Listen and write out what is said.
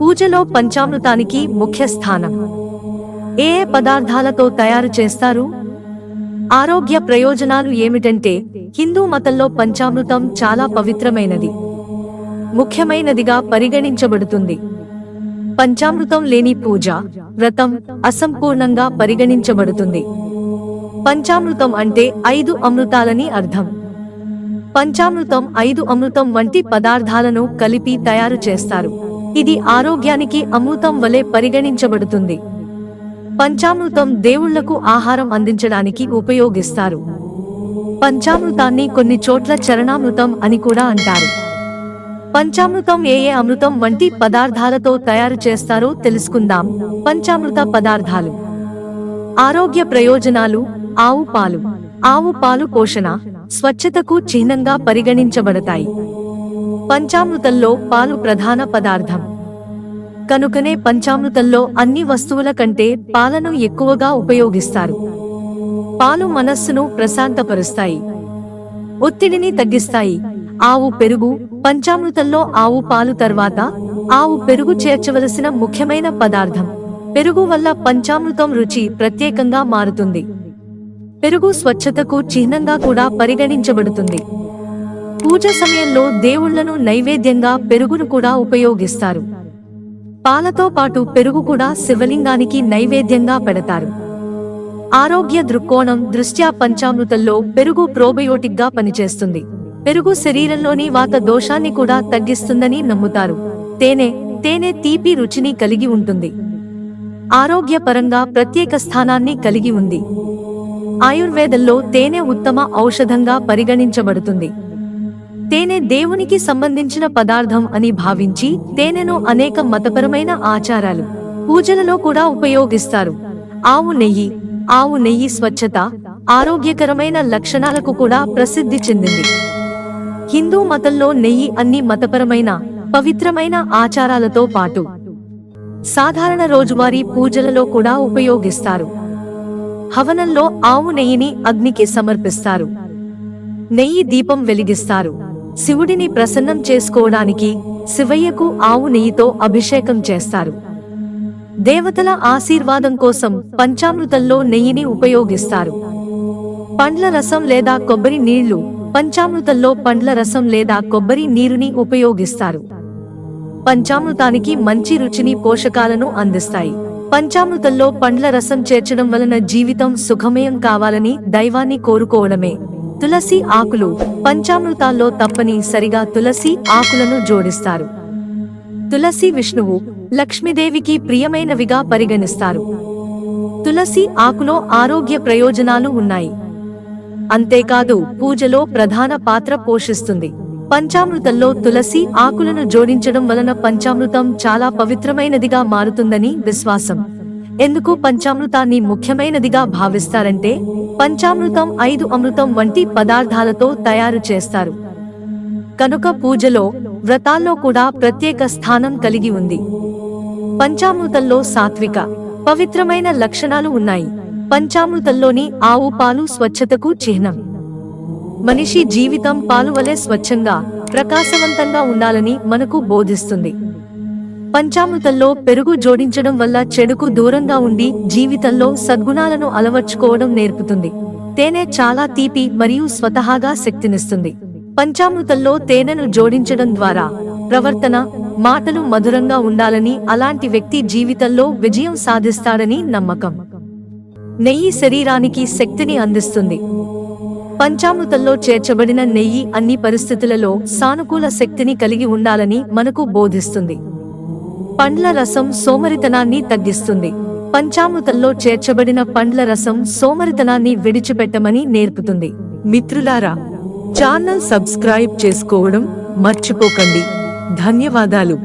పూజలో పంచామృతానికి ముఖ్య స్థానం. ఏ ఏ పదార్థాలతో తయారు చేస్తారు? ఆరోగ్య ప్రయోజనాలు ఏమిటంటే హిందూ మతంలో పంచామృతం చాలా పవిత్రమైనది. ముఖ్యమైనదిగా పరిగణించబడుతుంది. పంచామృతం లేని పూజ వ్రతం అసంపూర్ణంగా పరిగణించబడుతుంది. పంచామృతం అంటే ఐదు అమృతాలని అర్థం. పంచామృతం ఐదు అమృతం వంటి పదార్థాలను కలిపి తయారు చేస్తారు. ఇది ఆరోగ్యానికి అమృతం వలె పరిగణించబడుతుంది. పంచామృతం దేవుళ్ళకు ఆహారం అందించడానికి ఉపయోగిస్తారు. పంచామృతాన్ని కొన్ని చోట్ల చరణామృతం అని కూడా అంటారు. పంచామృతం ఏ ఏ అమృతం వంటి పదార్థాలతో తయారు చేస్తారో తెలుసుకుందాం. పంచామృత పదార్థాలు. ఆరోగ్య ప్రయోజనాలు ఆవు పాలు. ఆవు పాలు పోషణ స్వచ్ఛతకు చిహ్నంగా పరిగణించబడతాయి. పంచామృతంలో పాలు ప్రధాన పదార్థం. కనుకనే పంచామృతంలో అన్ని వస్తువుల కంటే పాలను ఎక్కువగా ఉపయోగిస్తారు. పాలు మనస్సును ప్రశాంతపరుస్తాయి. ఒత్తిడిని తగ్గిస్తాయి. ఆవు పెరుగు పంచామృతంలో ఆవు పాలు తర్వాత ఆవు పెరుగు చేర్చవలసిన ముఖ్యమైన పదార్థం. పెరుగు వల్ల పంచామృతం రుచి ప్రత్యేకంగా మారుతుంది. పెరుగు స్వచ్ఛతకు చిహ్నంగా కూడా పరిగణించబడుతుంది. పూజ సమయంలో దేవుళ్ళను నైవేద్యంగా పెరుగును కూడా ఉపయోగిస్తారు. పాలతో పాటు పెరుగు కూడా శివలింగానికి నైవేద్యంగా పెడతారు. ఆరోగ్య దృక్కోణం దృష్ట్యా పంచామృతంలో పెరుగు ప్రోబయోటిక్గా పనిచేస్తుంది. పెరుగు శరీరంలోని వాత దోషాన్ని కూడా తగ్గిస్తుందని నమ్ముతారు. తేనె తేనె తీపి రుచిని కలిగి ఉంటుంది. ఆరోగ్యపరంగా ప్రత్యేక స్థానాన్ని కలిగి ఉంది. ఆయుర్వేదంలో తేనె ఉత్తమ ఔషధంగా పరిగణించబడుతుంది. తేనె దేవునికి సంబంధించిన పదార్థం అని భావించి తేనెను అనేక మతపరమైన ఆచారాలు పూజలలో కూడా ఉపయోగిస్తారు. ఆవు నెయ్యి ఆవు నెయ్యి స్వచ్ఛత ఆరోగ్యకరమైన లక్షణాలకు కూడా ప్రసిద్ధి చెందింది. హిందూ మతంలో నెయ్యి అన్ని మతపరమైన పవిత్రమైన ఆచారాలతో పాటు సాధారణ రోజువారీ పూజలలో కూడా ఉపయోగిస్తారు. హవనంలో ఆవు నెయ్యిని అగ్నికి సమర్పిస్తారు. నెయ్యి దీపం వెలిగిస్తారు. శివుడిని ప్రసన్నం చేసుకోవడానికి శివయ్యకు ఆవు నెయ్యితో అభిషేకం చేస్తారు. దేవతల ఆశీర్వాదం కోసం పంచామృతంలో నెయ్యిని ఉపయోగిస్తారు. పండ్ల రసం లేదా కొబ్బరి నీళ్ళు పంచామృతంలో పండ్ల రసం లేదా కొబ్బరి నీరుని ఉపయోగిస్తారు. పంచామృతానికి మంచి రుచిని పోషకాలను అందిస్తాయి. పంచామృతంలో పండ్ల రసం చేర్చడం వలన జీవితం సుఖమయం కావాలని దైవాన్ని కోరుకోవడమే. తులసి ఆకులు పంచామృతాల్లో తప్పని సరిగా తులసి ఆకులను జోడిస్తారు. తులసి విష్ణువు లక్ష్మీదేవికి ప్రియమైనవిగా పరిగణిస్తారు. తులసి ఆకులో ఆరోగ్య ప్రయోజనాలు ఉన్నాయి. అంతేకాదు పూజలో ప్రధాన పాత్ర పోషిస్తుంది. పంచామృతంలో తులసి ఆకులను జోడించడం వలన పంచామృతం చాలా పవిత్రమైనదిగా మారుతుందని విశ్వాసం. ఎందుకు పంచామృతాన్ని ముఖ్యమైనదిగా భావిస్తారంటే పంచామృతం ఐదు అమృతం వంటి పదార్థాలతో తయారు చేస్తారు. కనుక పూజలో వ్రతాల్లో కూడా ప్రత్యేక స్థానం కలిగి ఉంది. పంచామృతంలో సాత్విక పవిత్రమైన లక్షణాలు ఉన్నాయి. పంచామృతంలోని ఆవు పాలు స్వచ్ఛతకు చిహ్నం. మనిషి జీవితం పాలు వలె స్వచ్ఛంగా ప్రకాశవంతంగా ఉండాలని మనకు బోధిస్తుంది. పంచామృతంలో పెరుగు జోడించడం వల్ల చెడుకు దూరంగా ఉండి జీవితంలో సద్గుణాలను అలవర్చుకోవడం నేర్పుతుంది. తేనె చాలా తీపి మరియు స్వతహాగా శక్తినిస్తుంది. పంచామృతంలో తేనెను జోడించడం ద్వారా ప్రవర్తన మాటలు మధురంగా ఉండాలని అలాంటి వ్యక్తి జీవితంలో విజయం సాధిస్తాడని నమ్మకం. నెయ్యి శరీరానికి శక్తిని అందిస్తుంది. పంచామృతంలో చేర్చబడిన నెయ్యి అన్ని పరిస్థితులలో సానుకూల శక్తిని కలిగి ఉండాలని మనకు బోధిస్తుంది. పండ్ల రసం సోమరితనాన్ని తగ్గిస్తుంది. పంచామృతంలో చేర్చబడిన పండ్ల రసం సోమరితనాన్ని విడిచిపెట్టమని నేర్పుతుంది. మిత్రులారా ఛానల్ సబ్స్క్రైబ్ చేసుకోవడం మర్చిపోకండి. ధన్యవాదాలు.